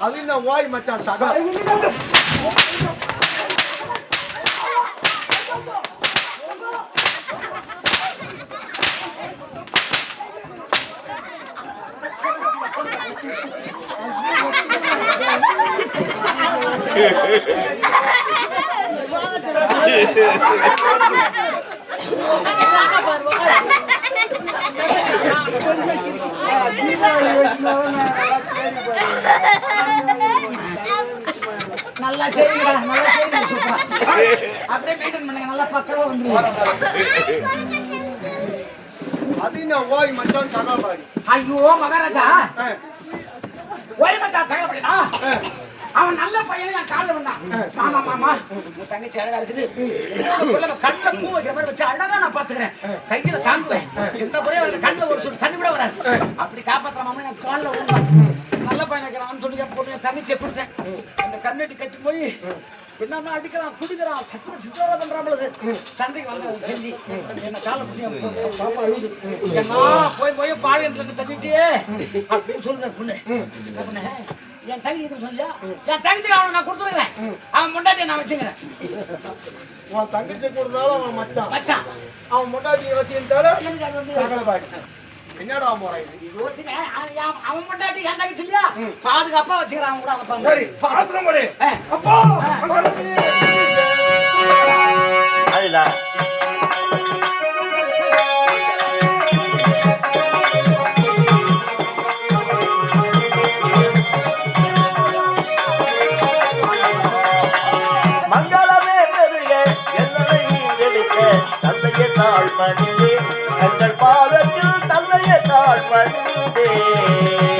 அது இந்த ஓய் மச்சான் சகா நல்லா செய்யுங்க நல்லா சூப்பரா அப்படியே மெயின்டைன் பண்ணுங்க நல்லா பக்கவா வந்துருங்க. அது ஓய் மச்சான் சகா பாடி ஐயோ மகாராஜா. ஓய் மச்சான் சகலப்படினா அவன் நல்ல பையன் என் காலில் வந்தான் மாமா மாமா உன் தங்கச்சி அழகா இருக்குது. கண்ணுல பூ வைக்கிற மாதிரி வச்சு அழகா நான் பாத்துக்கிறேன் கையில தாங்குவேன். எந்த முறையும் அவருக்கு கண்ணுல ஒரு தண்ணி கூட வராது. அப்படி காப்பாத்துற மாமா காலில் விழுந்தான் நல்ல பையன் இருக்கிறான்னு சொல்லி என் தங்கச்சியை கொடுத்தேன். அந்த கண்ணெட்டி கட்டி போய் என்னன்னா அடிக்கிறான் குடிக்கிறான் சத்திர சித்திரவதை பண்றான் சந்தைக்கு வந்து செஞ்சு. என்ன காலை பாப்பா அழுது போய் போய் பாளையத்துல தட்டிட்டே அப்படின்னு சொல்லுது பொண்ணு. என் தங்கச்சி எதுவும் சொல்லியா? என் தங்கச்சிக்கு அவனை நான் கொடுத்துருக்கிறேன். அவன் முன்னாடி நான் வச்சுக்கிறேன். உன் தங்கச்சி கொடுத்தாலும் அவன் மச்சான். மச்சான். அவன் முன்னாடி வச்சிருந்தாலும் எனக்கு அது வந்து என்னடா முறை இது? அவன் என் பாதுகாப்பா வச்சுக்கிறான் கூட அவன். சரி. அப்பா தந்தைய தாழ் தங்கள் பாதத்தில் தந்தைய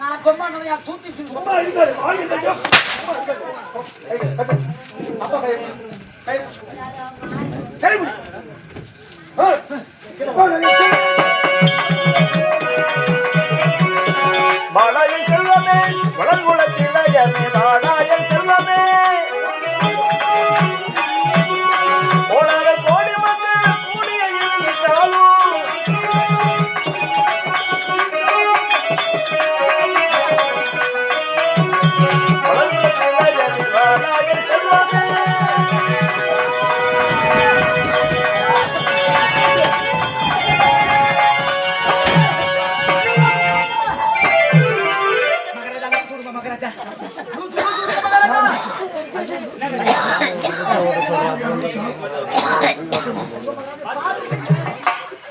நான் சும்மா நிறையா சூத்தி சுத்தி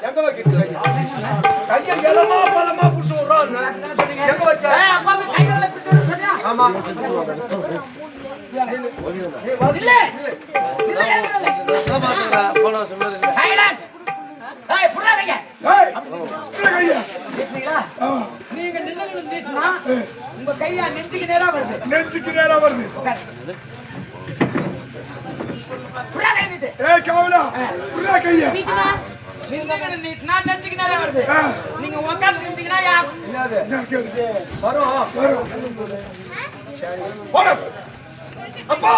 எங்க வைக்கிட்டு கையை எலமா பலமா புடிச்சு சொன்னீங்க எங்க வச்ச ஆமா இல்ல இல்ல சைலன்ஸ் ஏய் புறாதீங்க ஏய் இப்படி கையை கேட்டீங்களா நீங்க நின்னு நின்னுட்டீங்கன்னா உங்க கையா நெஞ்சுக்கு நேரா வருது. நெஞ்சுக்கு நேரா வருது. ஏய் கவலா? புறா கையை. நெஞ்சுக்கு நேரா வருது. நீங்க உட்கார்ந்து நின்றீங்கன்னா யா வரும் வரும். அப்பா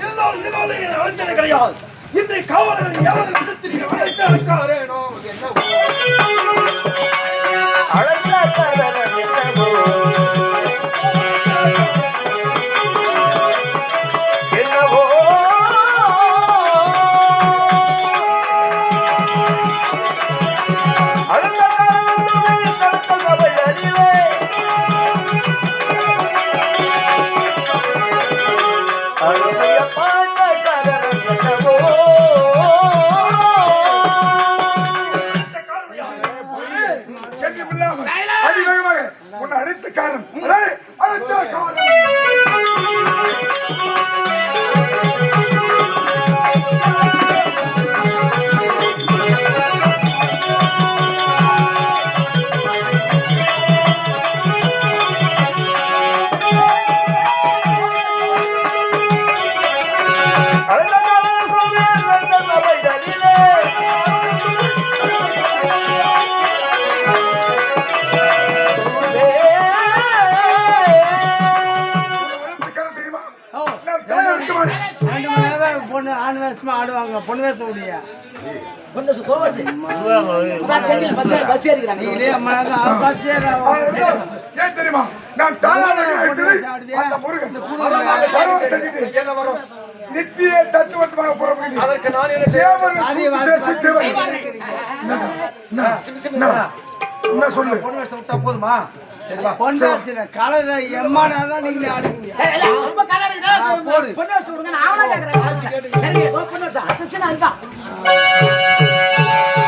இருந்தாலும் இருந்தாலும் என்னை அழைத்தது கிடையாது. இன்றை காவலர்கள் அழைக்காரேனோ என்ன கெட்டிப்பில்லாமல் அதிவேகமாக உன்னை அழைத்த காரணம். அழைத்த காரணம். பொண்ணு ஆண் வேஷமா ஆடுவாங்க பொண்ணு வேஷம் முடியா ஏன் தெரியுமா நான் என்ன வரும்? நித்திய புறப்படுகிறேன் அதற்கு நான் என்ன சொல்லு பொண்ணு வேஷம் விட்டா போதுமா வேஷம் காலையில எம்மானாதான் ஐயா, ரொம்ப கலர். பொண்ணு வச்சு விடுங்க, நான் அவளா கேட்கிறேன். சரிங்க, இதோ பொண்ணு வச்சு, அதுதான்.